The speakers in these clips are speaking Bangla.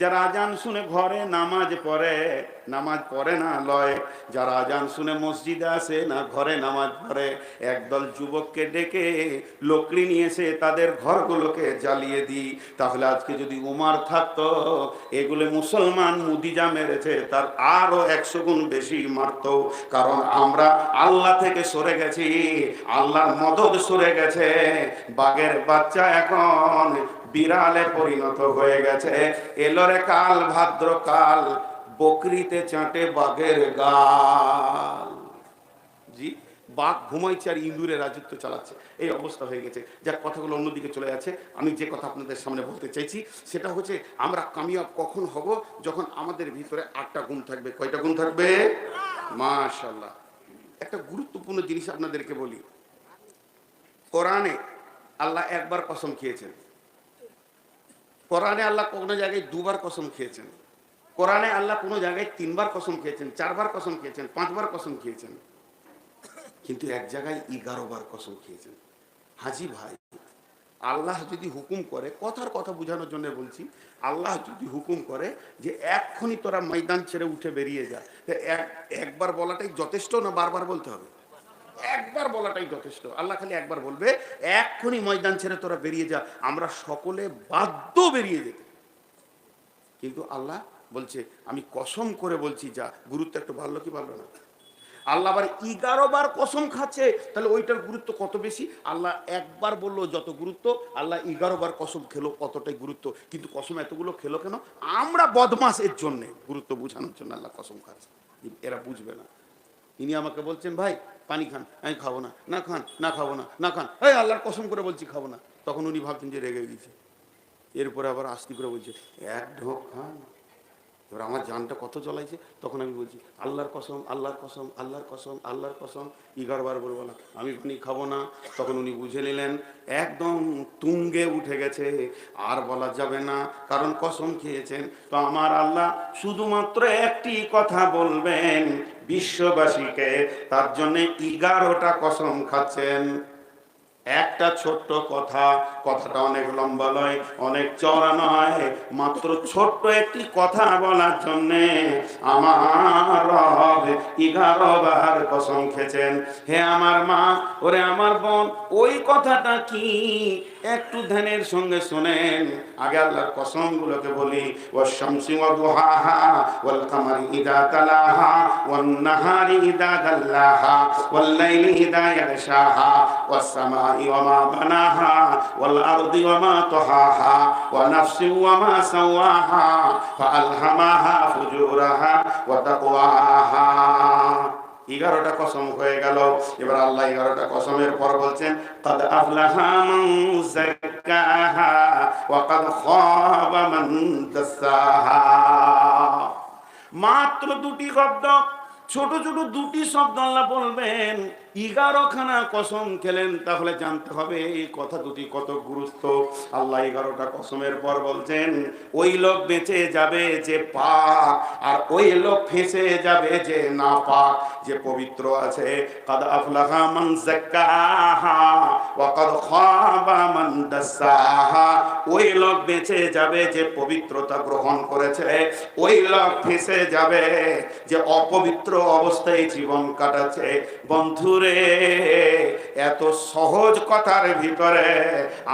যারা আজান শুনে ঘরে নামাজ পড়ে নামাজ পড়ে না লয়। যারা আজান শুনে মসজিদে আসে না ঘরে নামাজ পড়ে। একদল যুবককে ডেকে লোকড়ি নিয়ে এসে তাদের ঘরগুলোকে জ্বালিয়ে দিই। তাহলে আজকে যদি উমার থাকতো, এগুলো মুসলমান মুদিজা মেরেছে, তার আরও একশো গুণ বেশি মারতো। কারণ আমরা আল্লাহ থেকে সরে গেছি, আল্লাহর মদত সরে গেছে। বাঘের বাচ্চা এখন বিড়ালে পরিণত হয়ে গেছে। এলোরে কাল ভাদ্র কাল বকরিতে চাটে বাঘের গাল। জি, বাঘ ঘুমাইছে আর ইঁদুরে রাজত্ব চালাচ্ছে। এই অবস্থা হয়ে গেছে। যার কথাগুলো অন্যদিকে চলে যাচ্ছে। আমি যে কথা আপনাদের সামনে বলতে চাইছি, সেটা হচ্ছে আমরা কামিয়াব কখন হব? যখন আমাদের ভিতরে আটটা গুণ থাকবে। কয়টা গুণ থাকবে? মাশাল্লাহ একটা গুরুত্বপূর্ণ জিনিস আপনাদেরকে বলি। কোরআনে আল্লাহ একবার কসম খেয়েছেন। কোরআনে আল্লাহ কোনো জায়গায় দুবার কসম খেয়েছেন। কোরআনে আল্লাহ কোনো জায়গায় তিনবার কসম খেয়েছেন, চারবার কসম খেয়েছেন, পাঁচবার কসম খেয়েছেন। কিন্তু এক জায়গায় এগারো বার কসম খেয়েছেন। হাজি ভাই, আল্লাহ যদি হুকুম করে, কথার কথা বোঝানোর জন্য বলছি, আল্লাহ যদি হুকুম করে যে এক্ষুনি তোরা ময়দান ছেড়ে উঠে বেরিয়ে যা এক, একবার বলাটাই যথেষ্ট না বারবার বলতে হবে? একবার বলাটাই যথেষ্ট। আল্লাহ খালি একবার বলবে, এক্ষুনি ময়দান ছেড়ে তোরা বেরিয়ে যা, আমরা সকলে বাধ্য বেরিয়ে যেতে। কিন্তু আল্লাহ বলছে, আমি কসম করে বলছি, যা, গুরুত্ব একটু ভালো কি ভালো না? আল্লাহ আবার এগারো বার কসম খাচ্ছে, তাহলে ওইটার গুরুত্ব কত বেশি? আল্লাহ একবার বলল যত গুরুত্ব, আল্লাহ এগারো বার কসম খেলো কতটাই গুরুত্ব। কিন্তু কসম এতগুলো খেলো কেন? আমরা বদমাস এর জন্যে গুরুত্ব বোঝানোর জন্য আল্লাহ কসম খাচ্ছে। এরা বুঝবে না। ইনি আমাকে বলছেন, ভাই, পানি খান, আমি খাব না না খান, না খাব না না খান। এই আল্লাহর কসম করে বলছি খাব না। তখন উনি ভাবছেন যে রেগে গেছে। এরপরে আবার আস্তি করে বলছে, এক ঢোক খান। এবার আমার জানটা কত চলাইছে তখন আমি বলছি, আল্লাহর কসম আল্লাহর কসম আল্লাহর কসম আল্লাহর কসম। এগারো বার বলব, না, আমি পানি খাব না। তখন উনি বুঝে নিলেন, একদম তুঙ্গে উঠে গেছে, আর বলা যাবে না, কারণ কসম খেয়েছেন। তো আমার আল্লাহ শুধুমাত্র একটি কথা বলবেন বিশ্ববাসীকে তার জন্য এগারোটা কসম খাচ্ছেন। একটা ছোট্ট কথা, কথাটা অনেক লম্বা নয়, অনেক চড়া নয়, মাত্র ছোট্ট একটি কথা বলার জন্যে আমার রব এগারো বার কসম খেছেন হে আমার মা, ওরে আমার বোন, ওই কথাটা কি? একটু ধ্যানের সঙ্গে শোনেন। আগে আল্লাহর কসম গুলোকে বলি ও শামসি ওয়া দুহাহা ওয়াল কামারি ইদা তালাহা ওয়ান নাহারি ইদা দাল্লাহা ওয়াল লাইলি ইদা ইয়াগশাহা ওয়াস সামাই তাহাহা ওয়া নাফসি ওয়া মা সাওয়াহা ফাআলহামাহা ফুজুরাহা ওয়া তাকওয়াহা এগারোটা কসম হয়ে গেল। এবার আল্লাহ এগারোটা কসমের পর বলছেন, কাদ আফলাহা মাত্র দুটি শব্দ, ছোট ছোট দুটি শব্দ আল্লাহ বলবেন। এগারো খানা কসম খেলেন, তাহলে জানতে হবে এই কথা দুটি কত গুরুত্ব। আল্লাহ এগারোটা কসমের পর বলছেন, ওই লোক বেঁচে যাবে যে পাক, আর ওই লোক ফেঁসে যাবে যে না পাক যে পবিত্র আছে, কাদ আফলাহা মান যাক্কাহা, ওয়া কাদ খাবা মান দাসাহা। ওই লোক বেঁচে যাবে যে পবিত্রতা গ্রহণ করেছে, ওই লোক ফেঁসে যাবে যে অপবিত্র অবস্থায় জীবন কাটাচ্ছে। বন্ধুরে এত সহজ কথার ভিতরে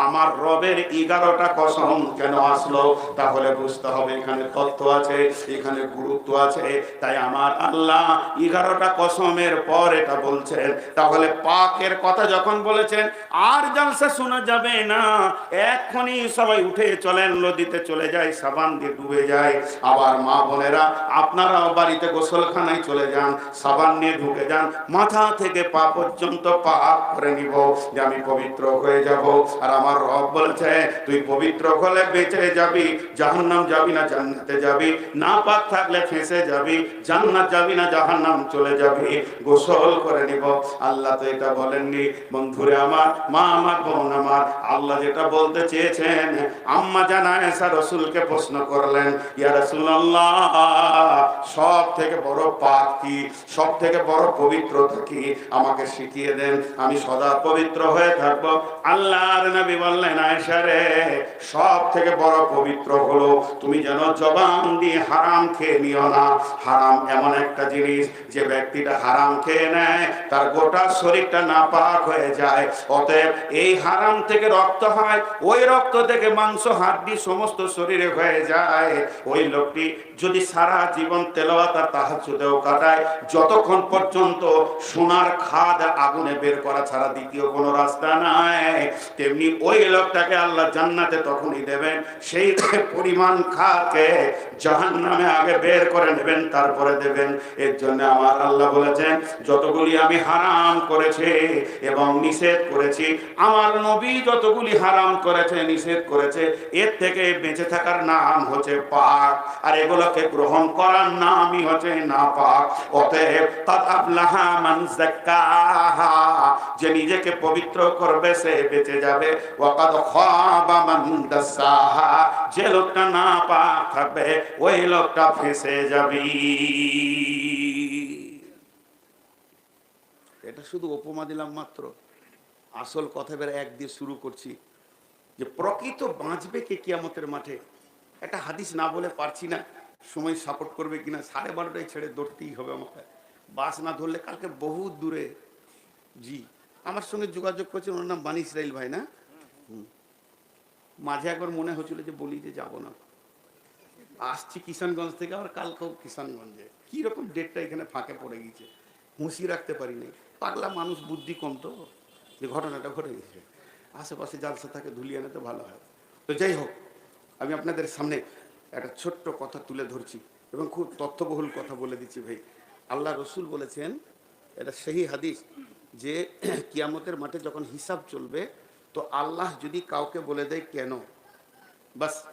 আমার রবের এগারোটা কসম কেন আসলো? তাহলে বুঝতে হবে এখানে তথ্য আছে, এখানে গুরুত্ব আছে, তাই আমার আল্লাহ এগারোটা কসমের পর এটা বলছেন। তাহলে পাকের কথা যখন বলেছেন, আর জালসা শোনা যাবে না, এক্ষুনি সবাই উঠে চলেন, নদীতে চলে যায়, সাবান দিয়ে ডুবে যায়। আবার মা বোনেরা, আপনারাও বাড়িতে গোসলখানায় চলে যান, সাবান নিয়ে ঢুকে যান, মাথা থেকে পা পর্যন্ত পাপ করে নিব। যে আমি পবিত্র হয়ে যাব। আর আমার রব বলেছে, তুই পবিত্র হলে বেঁচে যাবি, জাহান্নাম যাবি না জান্নাতে যাবি না পাক থাকলে ফেঁসে যাবি, জান্নাত যাবি না জাহান্নাম চলে যাবি, গোসল করে নিব। আল্লাহ তো এটা বলেননি। বন্ধুরে আমার, মা আমার, বোন আমার, আল্লাহ যেটা বলতে চেয়েছেন, আম্মা জানা এসা রসুলকে প্রশ্ন করলেন, ইয়া রাসূলুল্লাহ সব থেকে বড় পাপ কি? সব থেকে বড় পবিত্রতা কি? আমার আমাকে শিখিয়ে দেন, আমি সদা পবিত্র হয়ে থাকব। আল্লাহর নবী বললেন, আয়েশা সব থেকে বড় পবিত্র হলো, তুমি যেন জবান দিয়ে হারাম খেয়ে নিও না। হারাম এমন একটা জিনিস, যে ব্যক্তিটা হারাম খেয়ে নেয়, তার গোটা শরীরটা নাপাক হয়ে যায়। অতএব এই হারাম থেকে রক্ত হয়, ওই রক্ত থেকে মাংস, হাড্ডি সমস্ত শরীরে হয়ে যায়। ওই লোকটি যদি সারা জীবন তেলাওয়াত আর তাহাজ্জুদেও কাটায়, যতক্ষণ পর্যন্ত সোনার খাদ আগুনে বের করা ছাড়া দ্বিতীয় কোনো রাস্তা নাই। তেমনি ওই লোকটাকে আল্লাহ জান্নাতে তখনই দেবেন, সেই পরিমাণ খাকে জাহান্নামে আগে বের করে নেবেন, তারপরে দেবেন। এর জন্য আমার আল্লাহ বলেছেন, যতগুলি আমি হারাম করেছি এবং নিষেধ করেছি, আমার নবী যতগুলি হারাম করেছে, নিষেধ করেছে, এর থেকে বেঁচে থাকার নাম হচ্ছে পাক। আর এগুলোকে গ্রহণ করার নামই হচ্ছে না পাক অতএব তাতাবলাহা মান যাক্কাহা যে নিজেকে পবিত্র করবে, সে বেঁচে যাবে। ওয়াকাদ খাবা মান যে লোকটা না পাক থাকবে, ওই লোকটা ফেসে যাবে। এটা শুধু উপমা দিলাম মাত্র। আসল কথা বের এক দিয়ে শুরু করছি। যে প্রকৃত বাঁচবে কে কিয়ামতের মাঠে? একটা হাদিস না বলে পারছি না। সময় সাপোর্ট করবে কিনা? সাড়ে বারোটায় ছেড়ে দৌড়তেই হবে আমাকে। বাস না ধরলে কালকে বহু দূরে। জি, আমার সঙ্গে যোগাযোগ করছেন, ওনার নাম বানি ইসরাইল ভাই না। মাঝে একবার মনে হচ্ছিল যে বলি যে যাব না। আসছি কিষানগঞ্জ থেকে, আবার কালকেও কিষানগঞ্জে। কি রকম ডেটটা এখানে ফাঁকে পড়ে গেছে? হুঁশি রাখতে পারি নাই পাগলা মানুষ, বুদ্ধি কম তো। যে ঘটনাটা ঘটে গেছে। আশেপাশে জালসা থাকে, ধুলিয়ে আনে তো ভালো হয়। তো যাই হোক, আমি আপনাদের সামনে একটা ছোট্ট কথা তুলে ধরছি এবং খুব তথ্যবহুল কথা বলে দিচ্ছি ভাই। আল্লাহ রসুল বলেছেন, এটা সেই হাদিস যে কিয়ামতের মাঠে যখন হিসাব চলবে, তো আল্লাহ যদি কাউকে বলে দেয় কেন? বাস,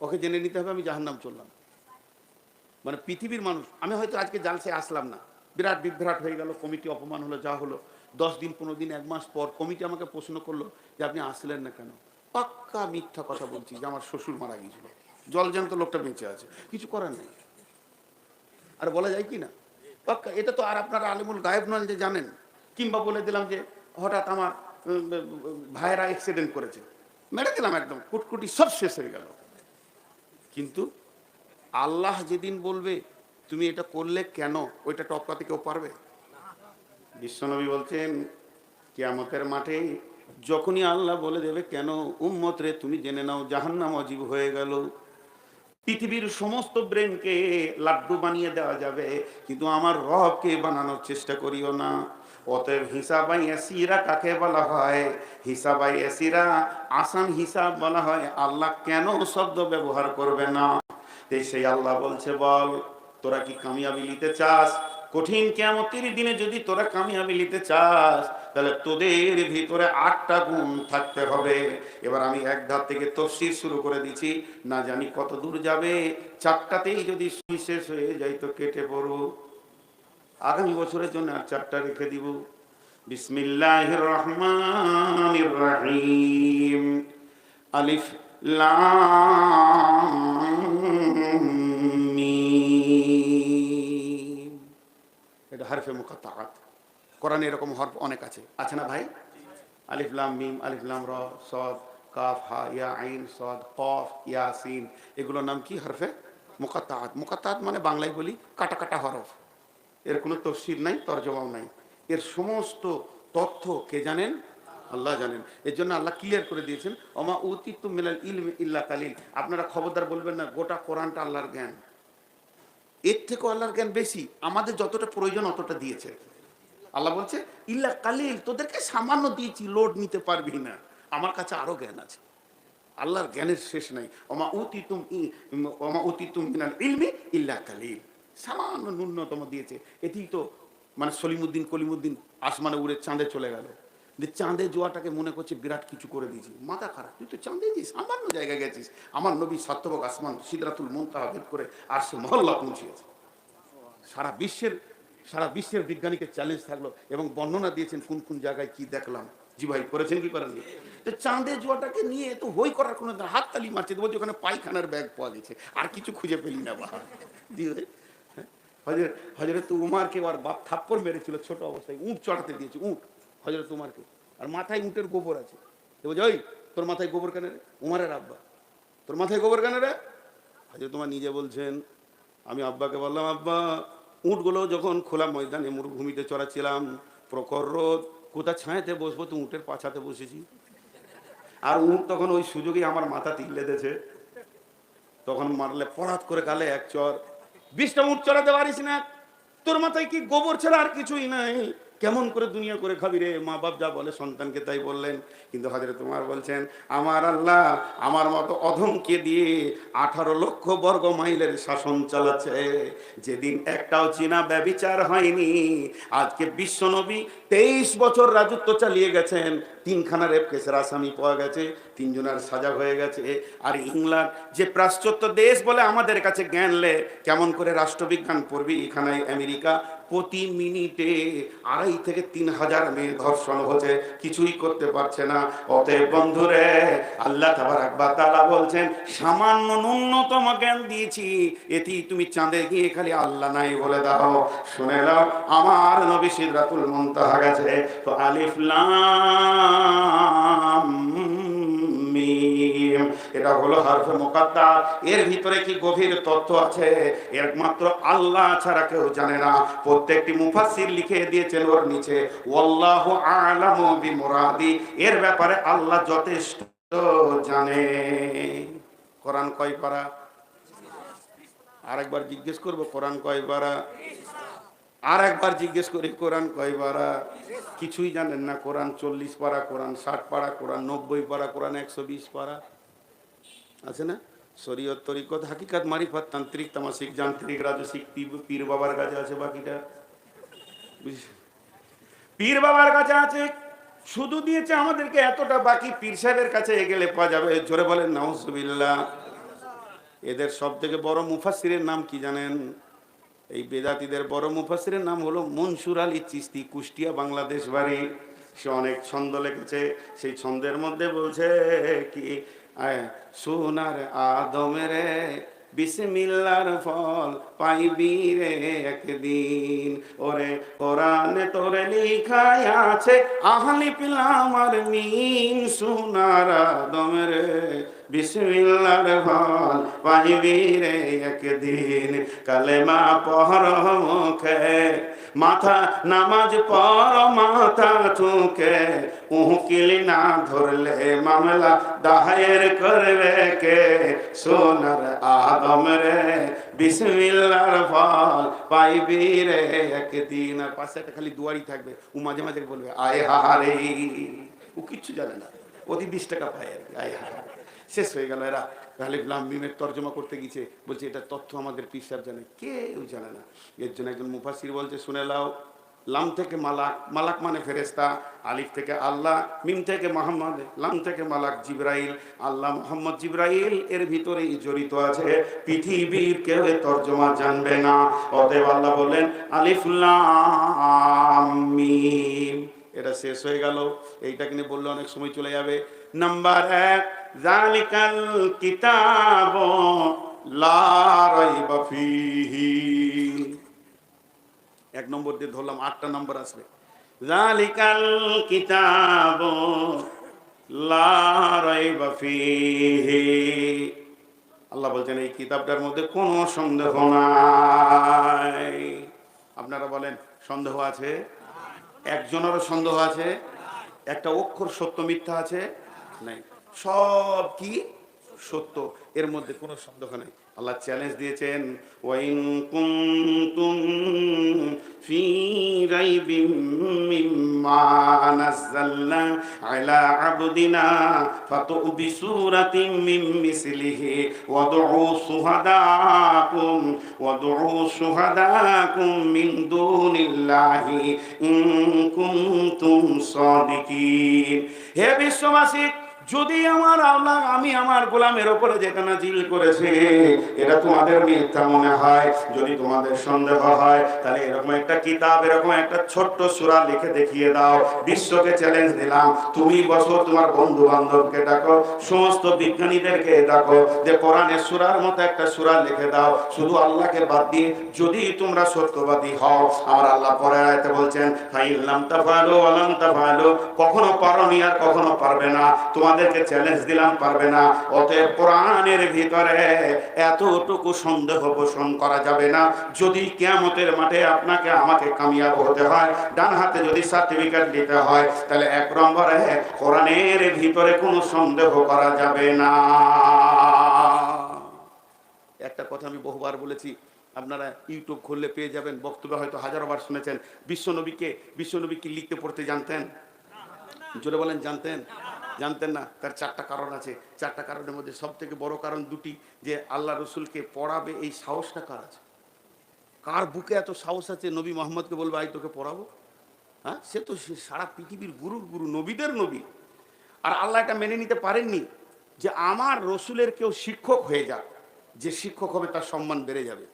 ওকে জেনে নিতে হবে, আমি জাহান্নাম চললাম। মানে পৃথিবীর মানুষ, আমি হয়তো আজকে জালসে আসলাম না। বিরাট বিভ্রাট হয়ে গেল, কমিটি অপমান হলো, যা হলো। দশ দিন, পনেরো দিন, এক মাস পর কমিটি আমাকে প্রশ্ন করল যে, আপনি আসলেন না কেন? পাক্কা মিথ্যা কথা বলছি যে, আমার শ্বশুর মারা গিয়েছিল। জল জ্যান্ত লোকটা বেঁচে আছে। কিছু করার নেই। আর বলা যায় কি না? পাক্কা, এটা তো আর আপনারা আলিমুল গায়েব নন যে জানেন। কিংবা বলে দিলাম যে হঠাৎ আমার ভাইয়েরা অ্যাক্সিডেন্ট করেছে। মেরে দিলাম একদম, কুটকুটি সব শেষ হয়ে গেল। কিন্তু আল্লাহ যেদিন বলবে, তুমি এটা করলে কেন? ওইটা টপকাতে কেউ পারবে? বিশ্বনবী বলছেন, কিয়ামতের মাঠে যখনই আল্লাহ বলে দেবে, কেন উম্মত রে তুমি জেনে নাও, জাহান্নাম অজীব হয়ে গেল। পৃথিবীর সমস্ত ব্রেনকে লাড্ডু বানিয়ে দেওয়া যাবে, কিন্তু আমার রবকে বানানোর চেষ্টা করিও না। অতএব হিসাবাই এসিরা কাকে বলা হয়? হিসাবাই এসিরা আসান হিসাব বলা হয়, আল্লাহ কেন শব্দ ব্যবহার করবে না? সেই আল্লাহ বলছে, বল, তোরা কি কামিয়াবি নিতে চাস? কঠিন কেমতির দিনে যদি তোরা কামিয়াবি নিতে চাস, তাহলে তোদের ভিতরে আটটা গুণ থাকতে হবে। এবার আমি এক ধার থেকে তফসির শুরু করে দিচ্ছি। না জানি কত দূর যাবে, চারটাতেই যদি সুই শেষ হয়ে যাই তো কেটে পড়ো। আগামী বছরের জন্য আর চারটা রেখে দিব। বিসমিল্লাহ রহমান রহিম। আলিফ লাম। হারফে মুকাত্তাআত। কোরআনে এরকম হরফ অনেক আছে। আছে না ভাই? আলিফ, লাম, মিম, আলিফ, লাম, র, সদ, কাফ, হা, ইয়া, আইন, সদ, কফ ইয়াসিন এগুলোর নাম কি হরফে? মুকাত্তাআত। মুকাত্তাআত মানে বাংলায় বলি কাটা কাটা হরফ। এর কোনো তফসির নাই, তর্জমাও নাই। এর সমস্ত তথ্য কে জানেন? আল্লাহ জানেন। এর জন্য আল্লাহ ক্লিয়ার করে দিয়েছেন অমা উতিতু মিনাল ইলম ইল্লা কালিল। আপনারা খবরদার বলবেন না, গোটা কোরআনটা আল্লাহর জ্ঞান। এর থেকেও আল্লাহর জ্ঞান বেশি, আমাদের যতটা প্রয়োজন অতটা দিয়েছে। আল্লাহ বলছে, ইল্লা কালিল, তোদেরকে সামান্য দিয়েছি, লোড নিতে পারবি না। আমার কাছে আরও জ্ঞান আছে। আল্লাহর জ্ঞানের শেষ নাই। অমা উতিতুম ই- অমা উতিতুম মিনাল ইলমি ইল্লা কালিল। সামান্য ন্যূনতম দিয়েছে। এটি তো মানে সলিমুদ্দিন কলিমুদ্দিন আসমানে উড়ে চাঁদে চলে গেল। যে চাঁদে জোয়াটাকে মনে করছে বিরাট কিছু করে দিয়েছি। মাথা খারাপ। তুই তো চাঁদে গেছিস সামান্য জায়গায় গেছিস। আমার নবী সাত্যবক আসমান, সিদরাতুল মুনতাহা ভেদ করে আর সে মহল্লা পৌঁছিয়েছে। সারা বিশ্বের সারা বিশ্বের বিজ্ঞানীকে চ্যালেঞ্জ থাকল এবং বর্ণনা দিয়েছেন কোন কোন জায়গায় কি দেখলাম। জি ভাই, করেছেন কি করেন তো চাঁদে জোয়াটাকে নিয়ে তো হই করার কোনো হাত তালি মারছে বলছে ওখানে পায়খানার ব্যাগ পাওয়া গেছে, আর কিছু খুঁজে পেলি না বা হজরত উমারকে ওর বাপ থাপ্পড় মেরেছিল ছোট অবস্থায়, উঁট চড়াতে দিয়েছে, উঁট। হজরত উমারকে। আর মাথায় উঁটের গোবর আছে। বলছে, ওই, তোর মাথায় গোবর কেন রে? উমারের আব্বা। তোর মাথায় গোবর কেন রে? হজরত তোমার নিজে বলছেন, আমি আব্বাকে বললাম, আব্বা, উঁটগুলো যখন খোলা ময়দানে মরুভূমিতে চড়াচ্ছিলাম, প্রখর রোদ কোথা ছায়াতে বসবো? তো উঁটের পাছাতে বসেছি আর উঁট তখন ওই সুযোগে আমার মাথা তিলে দিয়েছে। তখন মারলে পরাত করে গালে এক চর, বিষটা উঠ চড়াতে পারিস না। তোর মাথায় কি গোবর ছাড়া আর কিছুই নাই? কেমন করে দুনিয়া করে খাবি রে? মা বাপ যা বলে সন্তানকে তাই বললেন। কিন্তু হাজারে তোমার বলছেন, আমার আল্লাহ আমার মতো অধমকে দিয়ে আঠারো লক্ষ বর্গ মাইলের শাসন চালাচ্ছে। যেদিন একটাও চীনা ব্যবিচার হয়নি, আজকে বিশ্বনবী তেইশ বছর রাজত্ব চালিয়ে গেছেন। তিনখানা রেপ কেসের আসামি পাওয়া গেছে, তিনজনের সাজা হয়ে গেছে। আর ইংল্যান্ড যে পাশ্চাত্য দেশ বলে আমাদের কাছে জ্ঞানলে কেমন করে রাষ্ট্রবিজ্ঞান পড়বি? এখানে আমেরিকা প্রতি মিনিটে আড়াই থেকে তিন হাজার মেয়ে ধর্ষণ হচ্ছে, কিছুই করতে পারছে না। অতএব বন্ধুরে, আল্লাহ তাবার একবার তারা বলছেন, সামান্য ন্যূনতম জ্ঞান দিয়েছি এটি তুমি চাঁদে গিয়ে খালি আল্লাহ নাই বলে দাও। শুনে নাও, আমার নবী সিদরাতুল মুনতাহা গেছে, তো আলিফ লাম এটা হলো হারফে মোকাদ্দা এর ভিতরে কি গভীর তথ্য আছে? একমাত্র আল্লাহ ছাড়া কেউ জানে না। প্রত্যেকটি মুফাসসির লিখে দিয়েছেন ওর নিচে, ওয়াল্লাহু আলামু বিমুরাদি। এর ব্যাপারে আল্লাহ যথেষ্ট জানে। কোরআন কয় পারা? আরেকবার জিজ্ঞেস করব, কোরআন কয় পারা? আর একবার জিজ্ঞেস করি, কোরআন কয় পারা? কিছুই জানেন না, কোরআন চল্লিশ পারা, কোরআন ষাট পারা, কোরআন নব্বই পারা, কোরআন একশো বিশ পারা। আছে না? শরীয়ত তরিকত হাকিকাত মারিফাত, তান্ত্রিক তামাসিক যান্ত্রিক, রাজসিক পীর- বাবার কাছে আছে বাকিটা? পীর বাবার কাছে আছে, শুধু দিয়েছে আমাদেরকে এতটা বাকি পীর সাহেবের কাছে গেলে পাওয়া যাবে। জোরে বলেন, নাউজুবিল্লাহ। এদের সব থেকে বড় মুফাসিরের নাম কি জানেন? এই বেদাতিদের বড় মুফাসিরের নাম হলো মনসুর আলী চিস্তি, কুষ্টিয়া বাংলাদেশ বাড়ি। সে অনেক ছন্দ লিখেছে। সেই ছন্দের মধ্যে বলছে কি সোনার আদমের বিসমিল্লার ফল পাইবি রে একদিন। ওরে কোরআনে তোরে লিখাই আছে, আহলি পিলাম আর মিন সোনার আদমের বিসমিল্লার ফল পাইবি রে একদিন। কালেমা পহর মুখে মাথা নামাজ পর মাথা ঠুকে। উহকিল না ধরলে মামলা দায়ের করবে কে? সোনার আদম রে, বিসমিল্লার ফল পাইবি রে একদিন। আর পাশে একটা খালি দুয়ারি থাকবে, ও মাঝে মাঝে বলবে, আয় হারে ও কিচ্ছু জানে না। অতি বিশ টাকা পায় আর কি, আয় হারে শেষ হয়ে গেল এরা। তাহলে মিমের তর্জমা করতে গিয়েছে। বলছে, এটা তথ্য আমাদের পিসাব জানে। কেউ জানে না। এর জন্য একজন মুফাসির বলছে, শুনে লাও লাম থেকে মালাক মালাক মানে ফেরেস্তা আলিফ থেকে আল্লাহ, মিম থেকে মোহাম্মদ, লাম থেকে মালাক জিব্রাইল, আল্লাহ মোহাম্মদ জিব্রাইল এর ভিতরেই জড়িত আছে। পৃথিবীর কেউ তর্জমা জানবে না। অতএব আল্লাহ বললেন, আলিফ, লাম এটা শেষ হয়ে গেল। এইটাকে নিয়ে বললে অনেক সময় চলে যাবে। নাম্বার এক জালিকাল কিতাব লা ফিহি। এক নম্বর দিয়ে ধরলাম, আটটা নম্বর আসবে। জালিকাল কিতাব লা ফিহি। আল্লাহ বলছেন, এই কিতাবটার মধ্যে কোনো সন্দেহ নাই। আপনারা বলেন, সন্দেহ আছে? একজনেরও সন্দেহ আছে? একটা অক্ষর সত্য মিথ্যা আছে? নাই। সব কি? সত্য। এর মধ্যে কোনো সন্দেহ নেই। আল্লাহ চ্যালেঞ্জ দিয়েছেন, ওয়াইন কুনতুম ফি রাইবিম মিম্মা নাযালনা আলা আবদিনা ফাতু বিসুরাতিন মিন মিসলিহি ওয়াদউ শুহাদাকুম ওয়াদউ শুহাদাকুম মিন দুনিল্লাহি ইন কুনতুম সাদিকিন। হে বিশ্ববাসী যদি আমার আল্লাহ আমি আমার গোলামের ওপরে যেটা নাজিল করেছে, এটা তোমাদের মিথ্যা মনে হয়? যদি তোমাদের সন্দেহ হয়, তাহলে এরকম একটা কিতাব, এরকম একটা ছোট্ট সূরা লিখে দেখিয়ে দাও। বিশ্বকে চ্যালেঞ্জ দিলাম তুমি বসো, তোমার বন্ধু বান্ধবকে ডাকো, সমস্ত বিজ্ঞানীদেরকে ডাকো যে কোরআনের সুরার মতো একটা সূরা লিখে দাও। শুধু আল্লাহকে বাদ দিয়ে যদি তোমরা সত্যবাদী হও, আমার আল্লাহ পরে আয়াতে বলছেন ফাইল্লাম তাফালু ওয়ালাম তাফালু, কখনো পারোনি আর কখনো পারবে না। তোমাদেরকে চ্যালেঞ্জ দিলাম, পারবে না। অতএব কোরআনের ভিতরে এতটুকু সন্দেহ পোষণ করা যাবে না। যদি কিয়ামতের মাঠে আপনাকে আমাকে কামিয়াব হতে হয়, ডান হাতে যদি সার্টিফিকেট দিতে হয়, তাহলে এক নম্বরে কোরআনের ভিতরে কোনো সন্দেহ করা যাবে না। একটা কথা আমি বহুবার বলেছি, আপনারা ইউটিউব খুললে পেয়ে যাবেন, বক্তব্য হয়তো হাজারো বার শুনেছেন। বিশ্বনবীকে, বিশ্বনবী কি লিখতে পড়তে জানতেন? জোরে বলেন, জানতেন? জানতেন না, তার চারটা কারণ আছে। চারটা কারণের মধ্যে সব থেকে বড় কারণ দুটি, যে আল্লাহ রসুলকে পড়াবে, এই সাহসটা কার আছে? কার বুকে এত সাহস আছে? নবী মোহাম্মদকে বলবে আই তোকে পড়াবো? হ্যাঁ সে তো সারা পৃথিবীর গুরুর গুরু, নবীদের নবী। আর আল্লাহ এটা মেনে নিতে পারেননি যে আমার রসুলের কেউ শিক্ষক হয়ে যাক, যে শিক্ষক হবে তার সম্মান বেড়ে যাবে।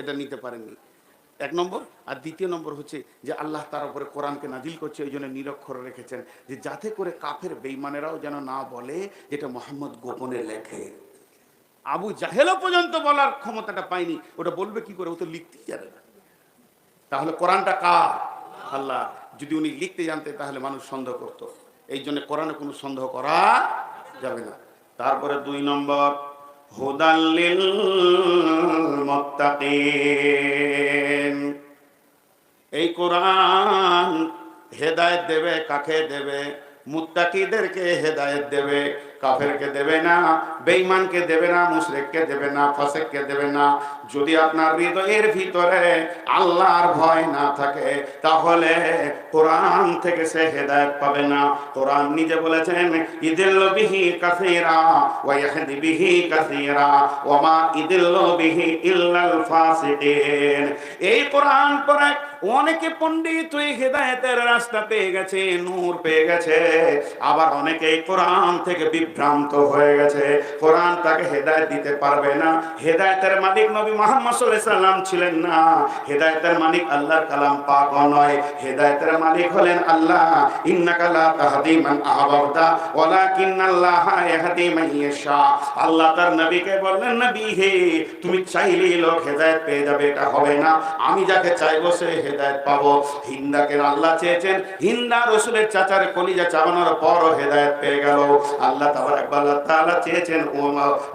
এটা নিতে পারেননি। এক নম্বর। আর দ্বিতীয় নম্বর হচ্ছে যে আল্লাহ তার উপরে কোরআনকে নাজিল করছে, ওই জন্য নিরক্ষর রেখেছেন যে যাতে করে কাফের বেইমানেরাও যেন না বলে যেটা মোহাম্মদ গোপনে লেখে। আবু জাহেলও পর্যন্ত বলার ক্ষমতাটা পায়নি। ওটা বলবে কি করে? ও তো লিখতেই জানে না। তাহলে কোরআনটা কার? আল্লাহ, যদি উনি লিখতে জানতে তাহলে মানুষ সন্দেহ করত। এই জন্য কোরআনে কোনো সন্দেহ করা যাবে না। তারপরে দুই নম্বর। হুদাল্লিল মুত্তাকিন। এই কোরআন হেদায়েত দেবে কাকে দেবে? মুত্তাকিদেরকে হেদায়েত দেবে, কাফেরকে দেবে না, বেঈমানকে দেবে না, মুশরিককে দেবে না, ফাসিককে দেবে না। যদি আপনার হৃদয়ের ভিতরে আল্লাহর ভয় না থাকে, তাহলে কোরআন থেকে সে হেদায়েত পাবে না। কোরআন নিজে বলেছেন, ইদিল্লু বিহি কাসীরা ওয়া ইয়াহদি বিহি কাসীরা ওয়া মা ইদিল্লু বিহি ইল্লাল ফাসিকিন। এই কোরআন পড়ে অনেকে পণ্ডিত হয়ে হেদায়েতের রাস্তা পেয়ে গেছে, নূর পেয়ে গেছে। আবার অনেকে কোরআন থেকে বিভ্রান্ত হয়ে গেছে। কোরআন তাকে হেদায়েত দিতে পারবে না। হেদায়েতের মালিক নবী মুহাম্মদ সাল্লাম ছিলেন না। হেদায়েতের মালিক আল্লাহর কালাম পাক নয়। হেদায়েতের মালিক হলেন আল্লাহ। ইন্নাকা লা তাহদি ইয়াশা। আল্লাহ তার নবীকে বললেন, নবী হে, তুমি চাইলেই লোক হেদায়েত পেয়ে যাবে, এটা হবে না। আমি যাকে চাইব সে হেদায়েত পাবো। হিন্দাকে আল্লাহ চেয়েছেন। হিন্দা রসুলের চাচার কলিজা চাবানোর পরও হেদায়েত পেয়ে গেল। আল্লাহ তাআলা চেয়েছেন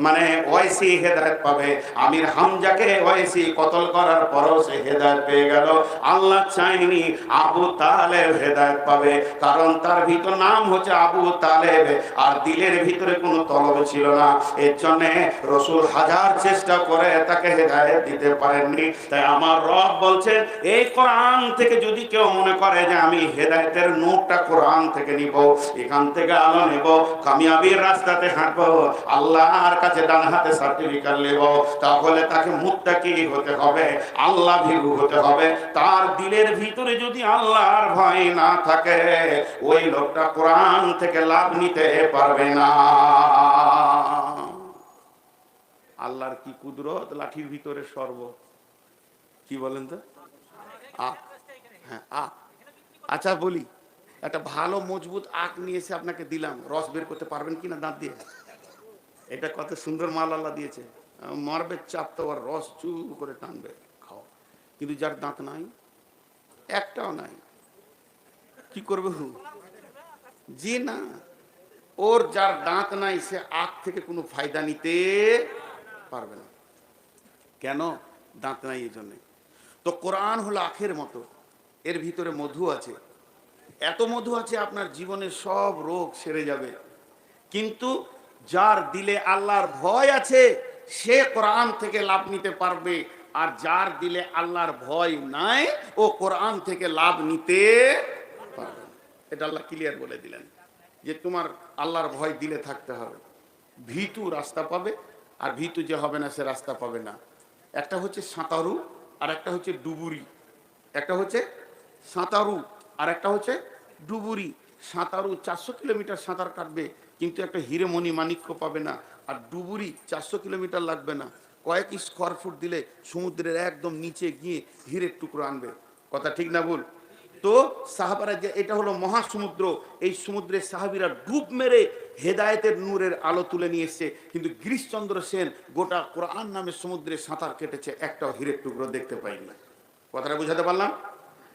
মানে ওয়াইসি হেদায়েত পাবে। আমির হামজাকে ওয়াইসি কতল করার পরও সে হেদায়েত পেয়ে গেল। আল্লাহ চাইনি আবু তালেব হেদায়েত পাবে। কারণ তার ভিতর নাম হচ্ছে আবু তালেব। আর দিলের ভিতরে কোনো তলব ছিল না। এর জন্য রসুল হাজার চেষ্টা করে তাকে হেদায়েত দিতে পারেননি। তাই আমার রব বলছেন, এই কোরআন থেকে যদি কেউ মনে করে যে আমি হেদায়েতের নোটটা কোরআন থেকে নিব, এখান থেকে আলো নেব, কামিয়াবির রাস্তাতে হাঁটবো, আল্লাহর কাছে ডান হাতে সার্টিফিকেট নেব, তাহলে তাকে মুত্তাকি হতে হবে, আল্লাহ ভীরু হতে হবে। তার দিলের ভিতরে যদি আল্লাহর ভয় না থাকে, ওই লোকটা কোরআন থেকে লাভ নিতে পারবে না। আল্লাহর কি কুদরত? লাঠির ভিতরে সর্ব। কি বলেন তো? আচ্ছা বলি, একটা ভালো, মজবুত আখ নিয়ে এসে আপনাকে দিলাম। রস বের করতে পারবেন কি না দাঁত দিয়ে? এটা কত সুন্দর মাল আল্লাহ দিয়েছে। মারবে চাপ তো আর রস চু করে টানবে, খাও। কিন্তু যার দাঁত নাই, একটাও নাই। কি করবে হু? জি না। ওর যার দাঁত নাই, সে আখ থেকে কোনো ফায়দা নিতে পারবে না। কেন? দাঁত নাই এই জন্যে। তো কোরআন হলো আখের মতো। এর ভিতরে মধু আছে। এত মধু আছে আপনার জীবনের সব রোগ সেরে যাবে। কিন্তু যার দিলে আল্লাহর ভয় আছে, সে কোরআন থেকে লাভ নিতে পারবে। আর যার দিলে আল্লাহর ভয় নাই, ও কোরআন থেকে লাভ নিতে পারবে এটা আল্লাহ ক্লিয়ার বলে দিলেন যে তোমার আল্লাহর ভয় দিলে থাকতে হবে। ভীতু রাস্তা পাবে, আর ভীতু যে হবে না, সে রাস্তা পাবে না। একটা হচ্ছে সাঁতারু আর একটা হচ্ছে ডুবুরি। একটা হচ্ছে সাঁতারু আর একটা হচ্ছে ডুবুরি। সাঁতারু চারশো কিলোমিটার সাঁতার কাটবে, কিন্তু একটা হিরে মণি মাণিক্য পাবে না। আর ডুবুরি চারশো কিলোমিটার লাগবে না। কয়েক স্কোয়ার ফুট দিলে সমুদ্রের একদম নিচে গিয়ে হীরের টুকরো আনবে। কথা ঠিক না ভুল? তো সাহাবারা যে, এটা হলো মহাসমুদ্র। এই সমুদ্রে সাহাবিরা ডুব মেরে হেদায়েতের নূরের আলো তুলে নিয়ে এসছে। কিন্তু গিরিশচন্দ্র সেন গোটা কোরআন নামে সমুদ্রে সাঁতার কেটেছে, একটাও হীরের টুকরো দেখতে পাইনি। কথাটা বুঝাতে পারলাম?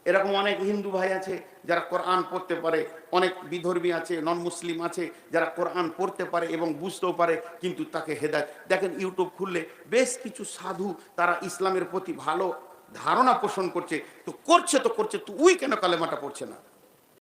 এরকম অনেক হিন্দু ভাই আছে যারা কোরআন পড়তে পারে, অনেক বিধর্মী আছে নন মুসলিম আছে, যারা কোরআন পড়তে পারে এবং বুঝতেও পারে, কিন্তু তাকে হেদায় দেখেন ইউটিউব খুললে বেশ কিছু সাধু তারা ইসলামের প্রতি ভালো ধারণা পোষণ করছে। তো করছে তো করছে, তো উই কেন কালেমাটা পড়ছে না?